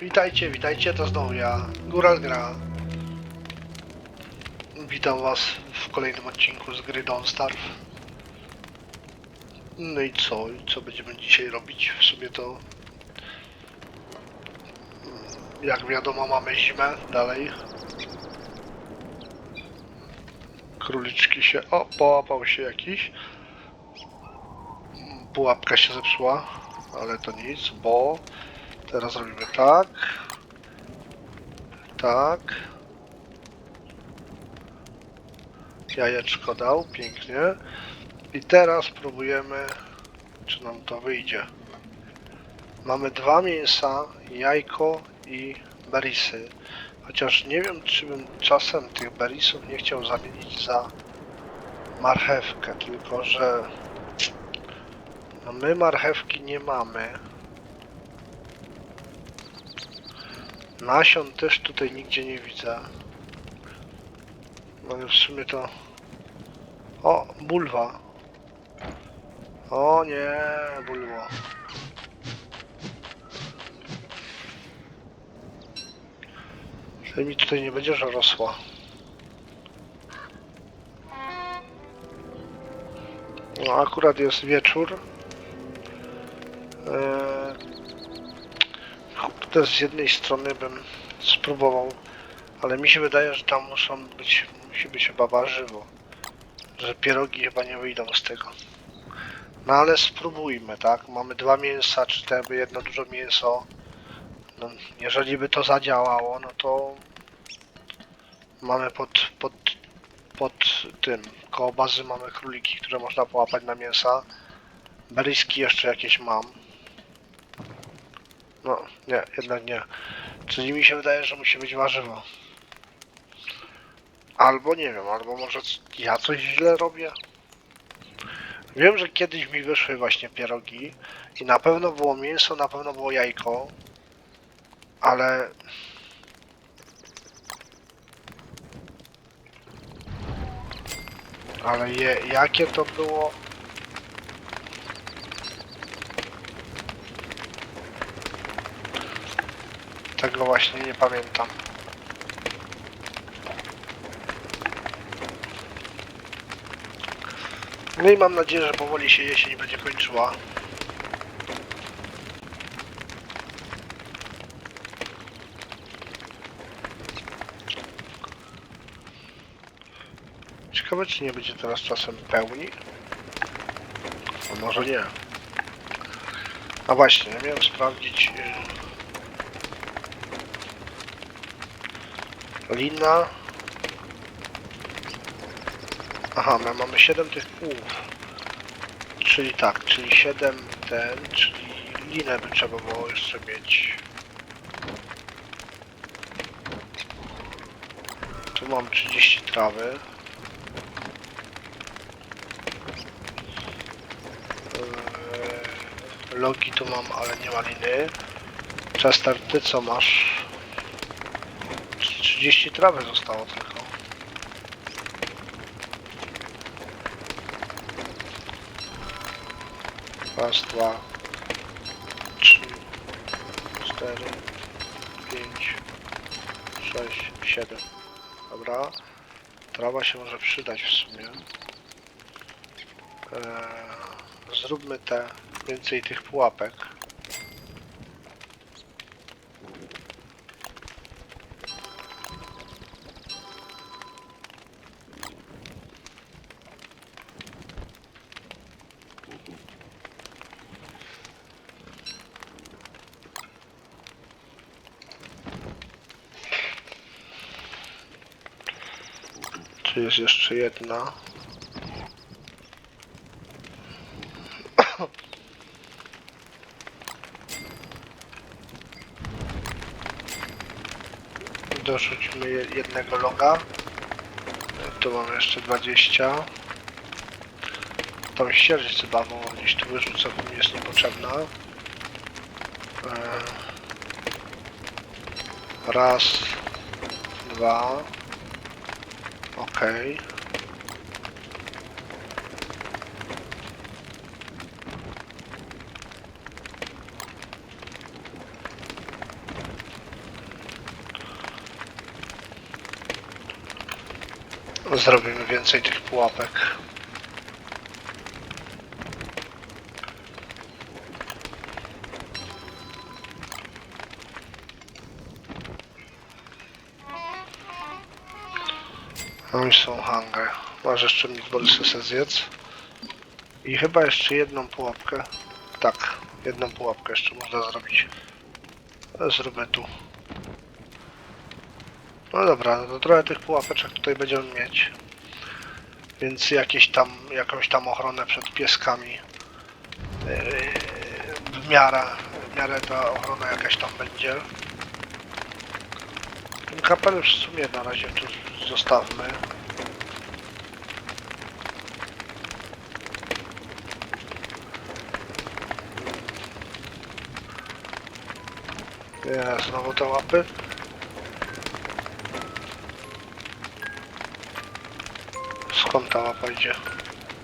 Witajcie, witajcie, to znowu ja, Góral Gra. Witam was w kolejnym odcinku z gry Don't Starve. No i co? Co będziemy dzisiaj robić? W sumie to... mm, Jak wiadomo mamy zimę dalej. Króliczki się... O, połapał się jakiś. Pułapka się zepsuła, ale to nic, bo... Teraz robimy tak. Tak. Jajeczko dał, pięknie. I teraz próbujemy, czy nam to wyjdzie. Mamy dwa mięsa, jajko i berisy. Chociaż nie wiem, czy bym czasem tych berisów nie chciał zamienić za marchewkę, tylko że no my marchewki nie mamy. Nasion też tutaj nigdzie nie widzę. No ale w sumie to... O, bulwa. O nie, bulwo. Że mi tutaj nie będzie że rosła. No akurat jest wieczór. Eee, Kurde, z jednej strony bym spróbował, ale mi się wydaje, że tam muszą być, musi być chyba warzywo. Że pierogi chyba nie wyjdą z tego. No ale spróbujmy, tak? Mamy dwa mięsa, czy te jedno dużo mięso. No, jeżeli by to zadziałało, no to mamy pod, pod, pod tym, koło bazy mamy króliki, które można połapać na mięsa. Beryski jeszcze jakieś mam. No, nie, jednak nie. Czyli mi się wydaje, że musi być warzywo. Albo nie wiem, albo może ja coś źle robię. Wiem, że kiedyś mi wyszły właśnie pierogi i na pewno było mięso, na pewno było jajko, ale ale je, jakie to było? Tego właśnie nie pamiętam. No i mam nadzieję, że powoli się jesień będzie kończyła. Ciekawe, czy nie będzie teraz czasem pełni? A może nie. A właśnie, miałem sprawdzić... Yy... Lina. Aha, my mamy 7 tych kółów. Czyli tak, czyli 7 ten, czyli linę by trzeba było jeszcze mieć. Tu mam 30 trawy. Eee, Logi tu mam, ale nie ma liny. Chester, ty co masz? 30 trawy zostało tylko. Raz, dwa, trzy, cztery, pięć, sześć, siedem. Dobra. Trawa się może przydać w sumie. Eee, zróbmy te więcej tych pułapek. Tu jest jeszcze jedna. Dorzućmy je- jednego loga. Tu mam jeszcze 20. Tą ścieżkę chyba bo gdzieś tu wyrzucę, bo mi jest niepotrzebna. E, Raz, dwa. Okej. Okay. Zrobimy więcej tych pułapek. I są hangę. Masz jeszcze mi Borysy zjedz. I chyba jeszcze jedną pułapkę. Tak, jedną pułapkę jeszcze można zrobić. Zróbmy tu. No dobra, no to trochę tych pułapeczek tutaj będziemy mieć. Więc jakieś tam, jakąś tam ochronę przed pieskami. Yy, w miarę, w miarę ta ochrona jakaś tam będzie. Ten kapelusz w sumie na razie tu zostawmy. Nie, znowu te łapy. Skąd ta łapa idzie?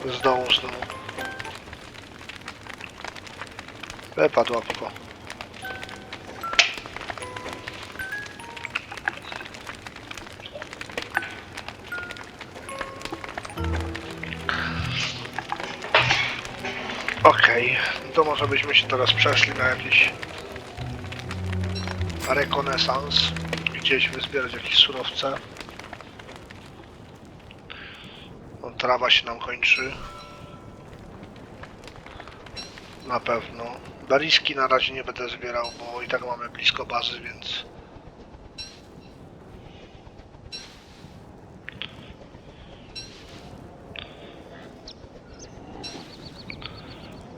Z dołu znowu. Wypadł łapko. Okej, no to może byśmy się teraz przeszli na jakiś rekonesans. Chcieliśmy zbierać jakieś surowce. No, trawa się nam kończy. Na pewno. Bariski na razie nie będę zbierał, bo i tak mamy blisko bazy, więc...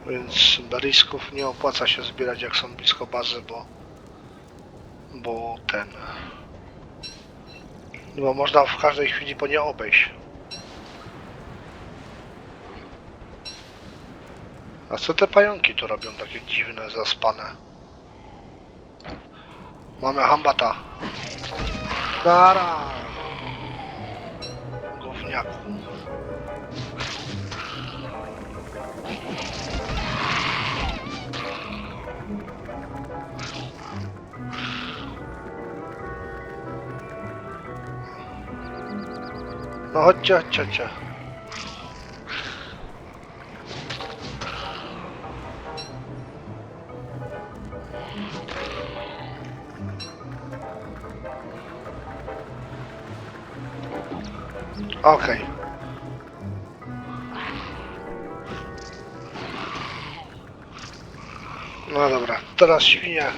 Więc barisków nie opłaca się zbierać jak są blisko bazy, bo... Bo ten... Bo można w każdej chwili po nie obejść. A co te pająki tu robią takie dziwne, zaspane? Mamy hambata. Dara! Gówniaku. No chodźcie, chodźcie, chodźcie. Okej. No dobra, teraz świnia.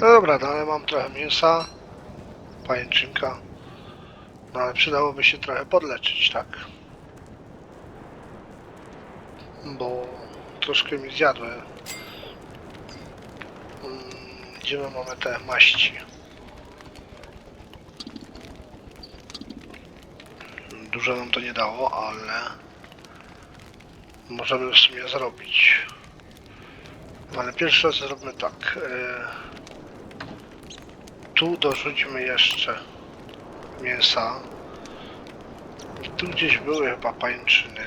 No dobra, no ale mam trochę mięsa, pajęczynka. No ale przydałoby się trochę podleczyć, tak? Bo troszkę mi zjadły. Mm, Gdzie my mamy te maści? Dużo nam to nie dało, ale możemy w sumie zrobić. Ale pierwszy raz zróbmy tak. e, Tu dorzućmy jeszcze mięsa. I tu gdzieś były chyba pańczyny.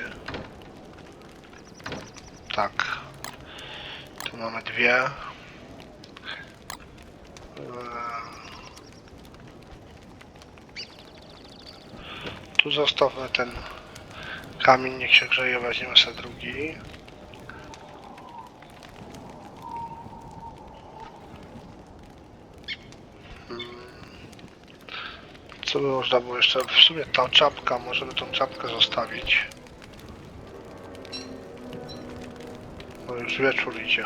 Tak. Tu mamy dwie. Tu zostawmy ten kamień, niech się grzeje, weźmiemy sobie drugi. Co by można było jeszcze? W sumie ta czapka, możemy tą czapkę zostawić. Bo już wieczór idzie.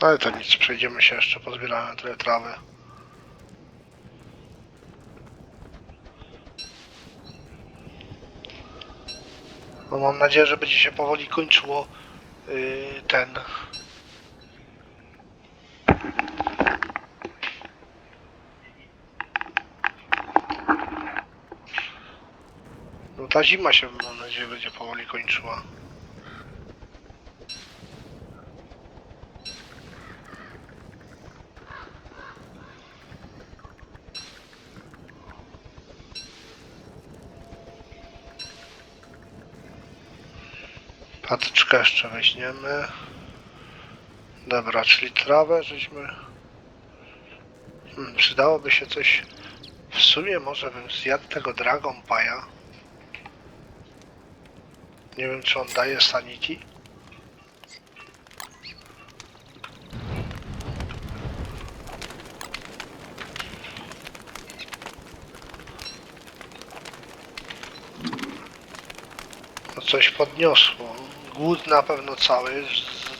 Ale to nic, przejdziemy się jeszcze, pozbieramy trochę trawy. No mam nadzieję, że będzie się powoli kończyło yy, ten ta zima się, mam nadzieję, będzie powoli kończyła. Patyczkę jeszcze weźmiemy. Dobra, czyli trawę żeśmy... Hmm, przydałoby się coś... W sumie może bym zjadł tego Dragon Paja. Nie wiem, czy on daje Sanity. No coś podniosło. Głód na pewno cały,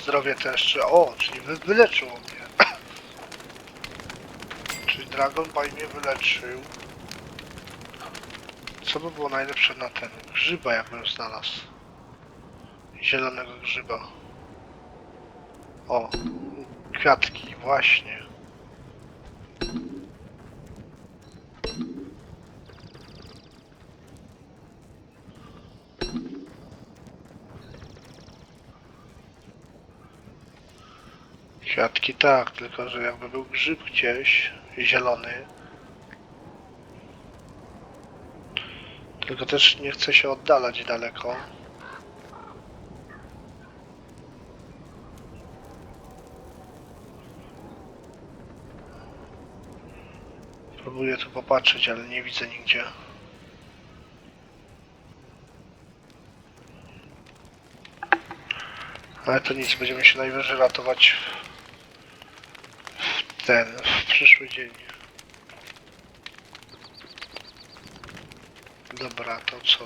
zdrowie też. czy- O, czyli wy, wyleczyło mnie. czyli Dragon Ball mnie wyleczył. Co by było najlepsze na ten? Grzyba jakbym znalazł. Zielonego grzyba. O, kwiatki, właśnie. Kwiatki tak, tylko że jakby był grzyb gdzieś, zielony. Tylko też nie chcę się oddalać daleko. Próbuję tu popatrzeć, ale nie widzę nigdzie. Ale to nic, będziemy się najwyżej ratować w ten, w przyszły dzień. Dobra, to co?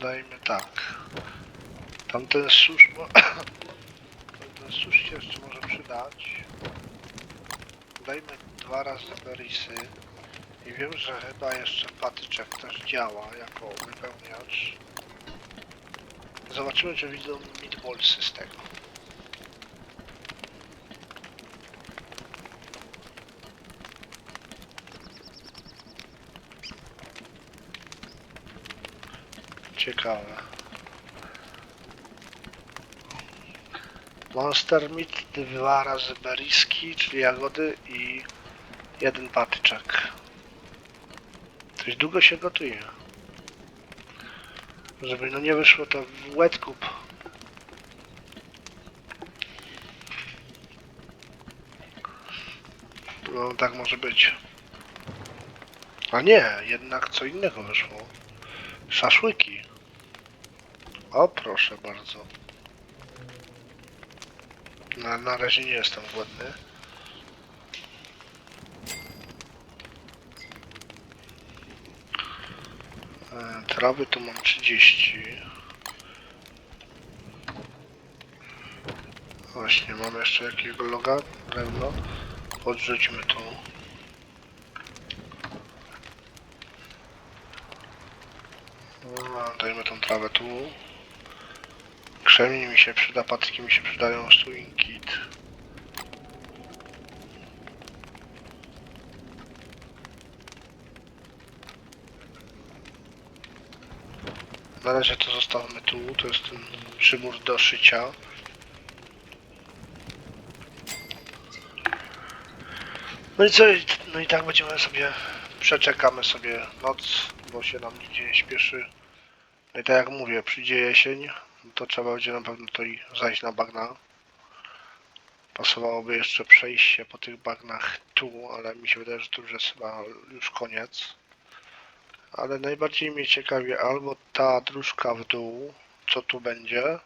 Dajmy tak. Tamten susz, mo- tamten susz się jeszcze może przydać. Dajmy dwa razy berisy. I wiem, że chyba jeszcze patyczek też działa jako wypełniacz. Zobaczymy, czy widzą meatballsy z tego. Ciekawe. Monster Meat dwa razy beriski, czyli jagody i jeden patyczek. Coś długo się gotuje. Żeby no nie wyszło to w wet cup. No tak może być. A nie, jednak co innego wyszło. Szaszłyki. O proszę bardzo. Na, na razie nie jestem głodny. Trawy tu mam 30. Właśnie, mamy jeszcze jakiego loga? Drewno. Podrzućmy tu. No, dajmy tą trawę tu. Krzemień mi się przyda, patki mi się przydają, string kit. Na razie to zostawmy tu, to jest ten przymór do szycia. No i co, no i tak będziemy sobie, przeczekamy sobie noc, bo się nam gdzieś śpieszy. No i tak jak mówię, przyjdzie jesień, no to trzeba będzie na pewno tutaj zajść na bagna. Pasowałoby jeszcze przejść się po tych bagnach tu, ale mi się wydaje, że to już jest chyba już koniec. Ale najbardziej mnie ciekawi albo ta dróżka w dół, co tu będzie,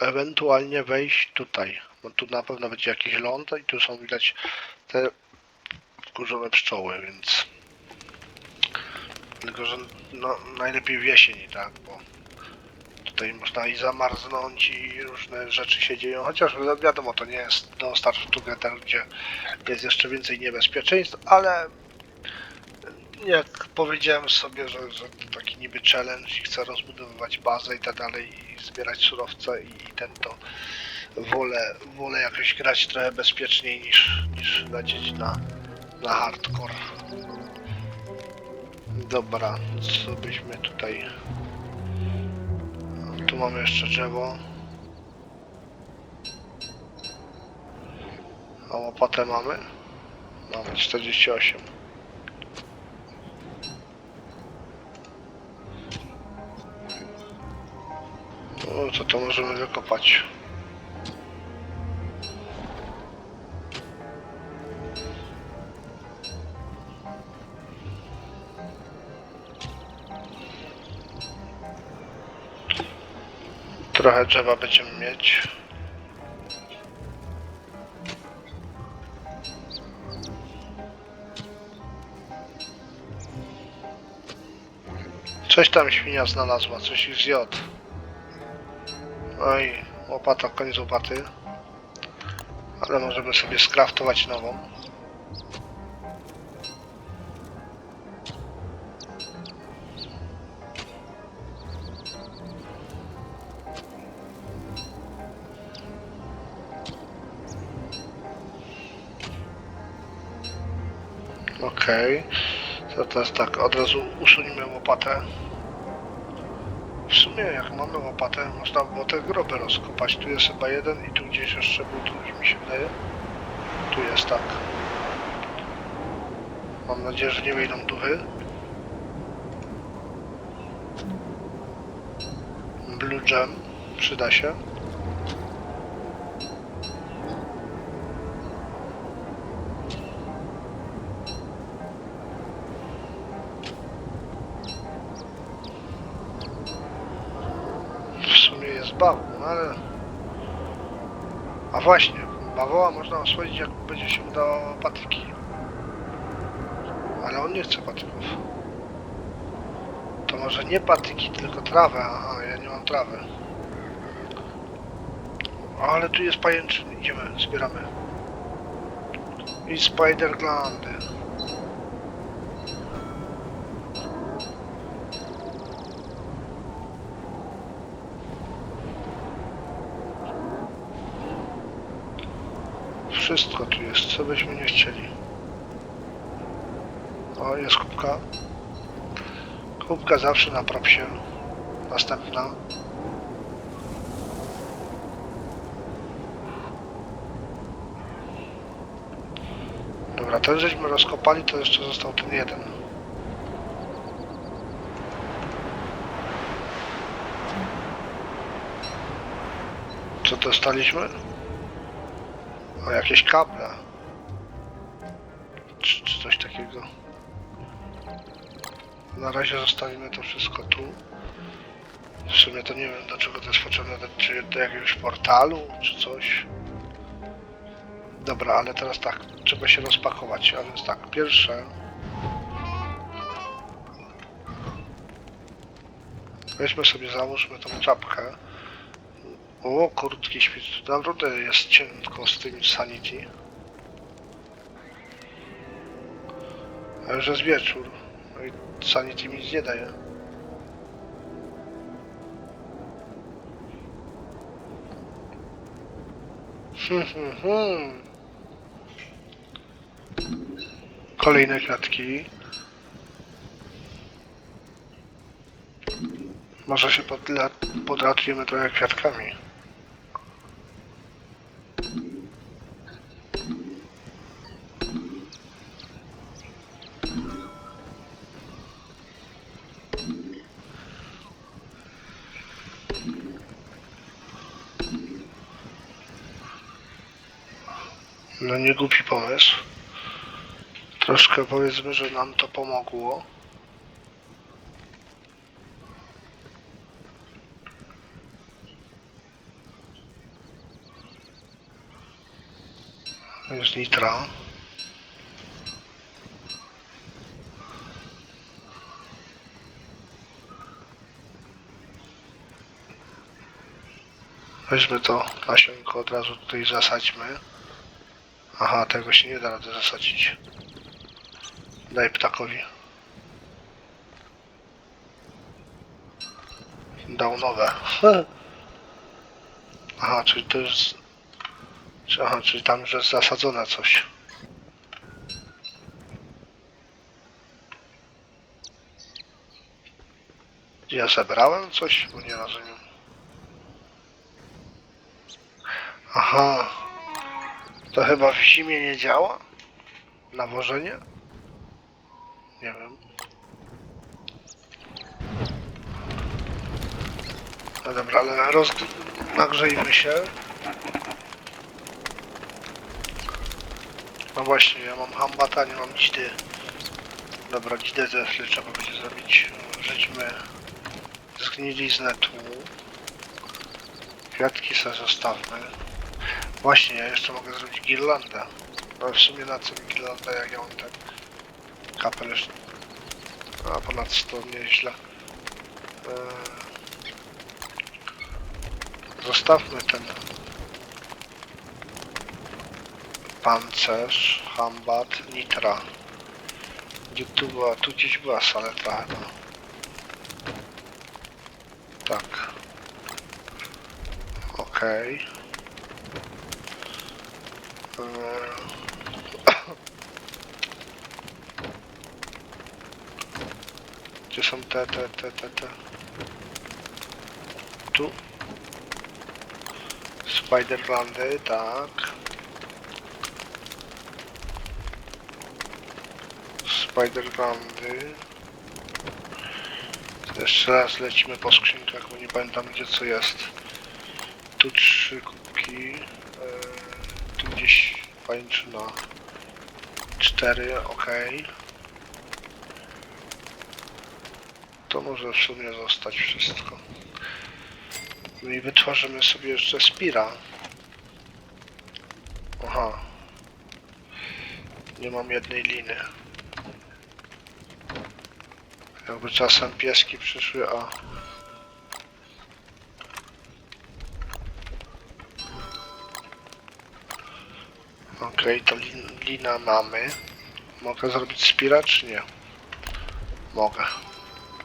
ewentualnie wejść tutaj, bo tu na pewno będzie jakiś ląd i tu są widać te wkurzone pszczoły, więc tylko, że no, najlepiej w jesieni, tak, bo tutaj można i zamarznąć i różne rzeczy się dzieją, chociaż wi- wiadomo, to nie jest do Star Together, gdzie jest jeszcze więcej niebezpieczeństw, ale jak powiedziałem sobie, że, że to taki niby challenge i chcę rozbudowywać bazę i tak dalej i zbierać surowce i, i ten to wolę, wolę jakoś grać trochę bezpieczniej niż, niż lecieć na, na hardcore. Dobra, co byśmy tutaj... Tu mamy jeszcze drzewo. A łopatę mamy? Mamy 48. O, to to możemy wykopać. Trochę drzewa będziemy mieć. Coś tam świnia znalazła, coś ich zjadł. Oj, łopata, koniec łopaty. Ale możemy sobie skraftować nową. Okej. To teraz tak, od razu usuniemy łopatę. W sumie jak mamy łopatę, można było te groby rozkopać. Tu jest chyba jeden i tu gdzieś jeszcze był drugi mi się wydaje. Tu jest tak. Mam nadzieję, że nie wyjdą duchy. Blue Gem przyda się. Właśnie, bawoła można oswoić jak będzie się udało patyki. Ale on nie chce patyków. To może nie patyki, tylko trawę. Aha, ja nie mam trawy. Ale tu jest pajęczyn, idziemy, zbieramy. I spider glandy. Wszystko tu jest, co byśmy nie chcieli. O, jest kubka. Kubka zawsze na propsie. Następna. Dobra, ten żeśmy rozkopali, to jeszcze został ten jeden. Co dostaliśmy? O, jakieś kable. Czy, czy coś takiego. Na razie zostawimy to wszystko tu. W sumie to nie wiem do czego to jest potrzebne, czy do jakiegoś portalu, czy coś. Dobra, ale teraz tak, trzeba się rozpakować, a więc tak, pierwsze... Weźmy sobie, załóżmy tą czapkę. O, kurtki świt. Naprawdę jest cienko z tym sanity. A już jest wieczór. No i sanity mi nic nie daje. Hmm, hmm, hmm. Kolejne kwiatki. Może się podla- trochę kwiatkami. Głupi pomysł. Troszkę powiedzmy, że nam to pomogło. Jest nitra. Weźmy to nasionko od razu tutaj zasadźmy. Aha, tego się nie da rady zasadzić. Daj ptakowi. Dał nowe. Aha, czyli to jest... Aha, czyli tam już jest zasadzone coś. Ja zebrałem coś? Bo nie rozumiem. Aha. To chyba w zimie nie działa? Nawożenie? Nie wiem. No dobra, ale roz... nagrzejmy się. No właśnie, ja mam hambata, nie mam dzidy. Dobra, dzidę też trzeba będzie zrobić. Żeśmy zgniliznę tu. Kwiatki sobie zostawmy. Właśnie, ja jeszcze mogę zrobić girlandę. No w sumie na co mi girlanda, jak ja mam ten kapelusz. A ponad 100 nieźle. Eee, Zostawmy ten pancerz, hambat, nitra. Gdzie tu była? Tu gdzieś była saleta chyba. Tak. Okej. Eee, Gdzie są te, te, te, te, te? Tu? Spiderlandy, tak. Spiderlandy. Jeszcze raz lecimy po skrzynkach, bo nie pamiętam gdzie co jest. Tu trzy kubki. Gdzieś pajęczyna. Cztery, ok. To może w sumie zostać wszystko. No i wytworzymy sobie jeszcze Spira. Aha. Nie mam jednej liny. Jakby czasem pieski przyszły, a... Okej, to lin, lina mamy. Mogę zrobić Spira, czy nie? Mogę.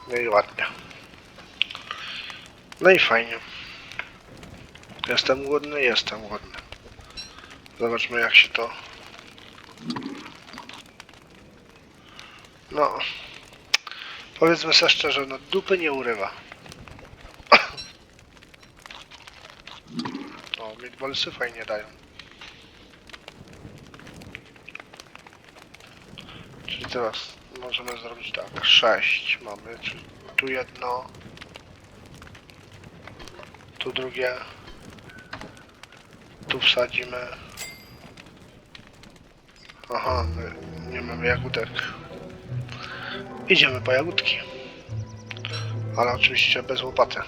No i ładnie. No i fajnie. Jestem głodny, jestem głodny. Zobaczmy jak się to... No... Powiedzmy sobie szczerze, no dupy nie urywa. O, meatballsy fajnie dają. Czyli teraz możemy zrobić tak, 6 mamy, czyli tu jedno, tu drugie, tu wsadzimy. Aha, nie mamy jagódek. Idziemy po jagódki. Ale oczywiście bez łopaty.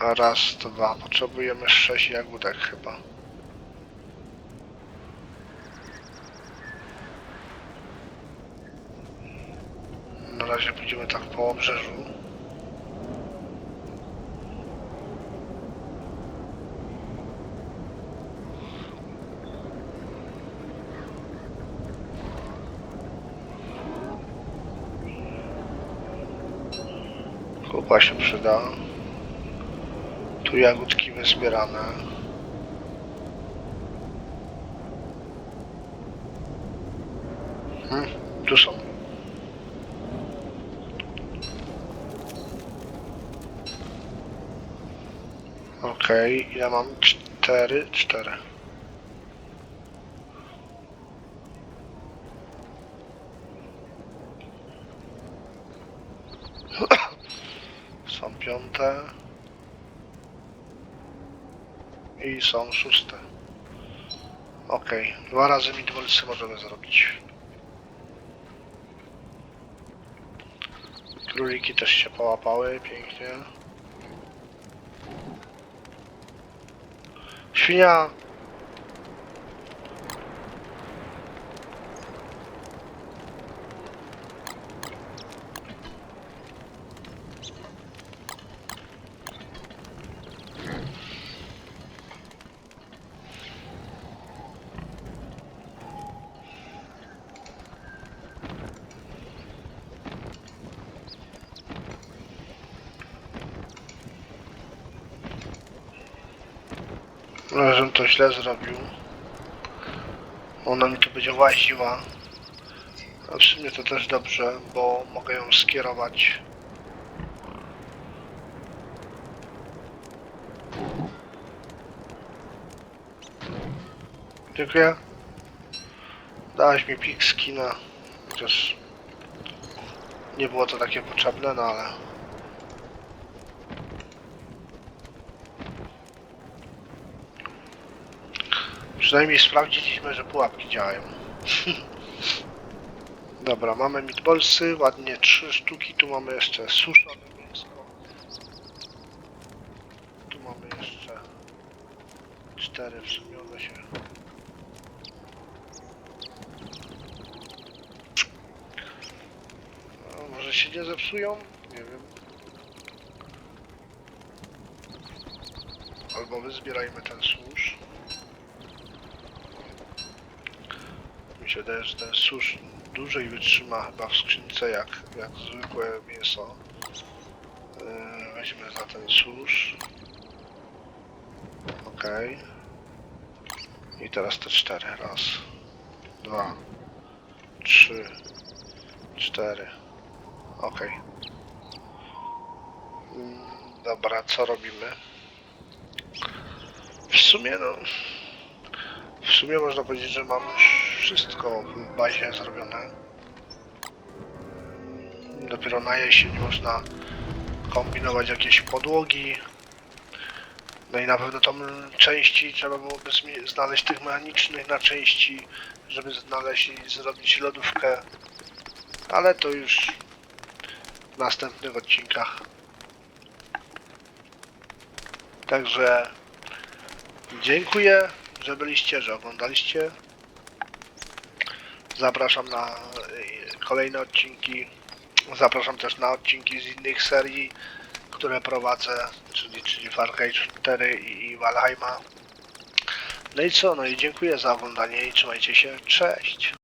Raz, dwa. Potrzebujemy sześć jagódek chyba. Pójdziemy tak po obrzeżu. Kupa się przyda. Tu jagódki wyzbierane. Hmm, tu są. Okej, ile mam? Cztery? Cztery. Są piąte. I są szóste. Okej, dwa razy midwolsy możemy zrobić. Króliki też się połapały, pięknie. Świnia! No, żebym to źle zrobił. Ona mi tu będzie łaziła. A w sumie to też dobrze, bo mogę ją skierować. Dziękuję. Dałaś mi pik skina. Chociaż nie było to takie potrzebne, no ale... Przynajmniej sprawdziliśmy, że pułapki działają. Dobra, mamy meatballsy, ładnie trzy sztuki, tu mamy jeszcze suszone mięsko. Tu mamy jeszcze cztery w sumie one się. No, może się nie zepsują? Nie wiem. Albo wyzbierajmy ten susz. Mi się że ten susz dłużej wytrzyma chyba w skrzynce jak, jak zwykłe mięso. Yy, weźmy za ten susz. Okej. I teraz te cztery. Raz, dwa, trzy, cztery. Okej. Mm, Dobra, co robimy? W sumie no... W sumie można powiedzieć, że mam już wszystko w bazie zrobione. Dopiero na jesień można kombinować jakieś podłogi. No i na pewno tam części trzeba byłoby znaleźć tych mechanicznych na części, żeby znaleźć i zrobić lodówkę. Ale to już w następnych odcinkach. Także dziękuję, że byliście, że oglądaliście. Zapraszam na y, kolejne odcinki. Zapraszam też na odcinki z innych serii, które prowadzę, czyli, czyli Far Cry 4 i, i Valheima. No i co? No i dziękuję za oglądanie i trzymajcie się. Cześć!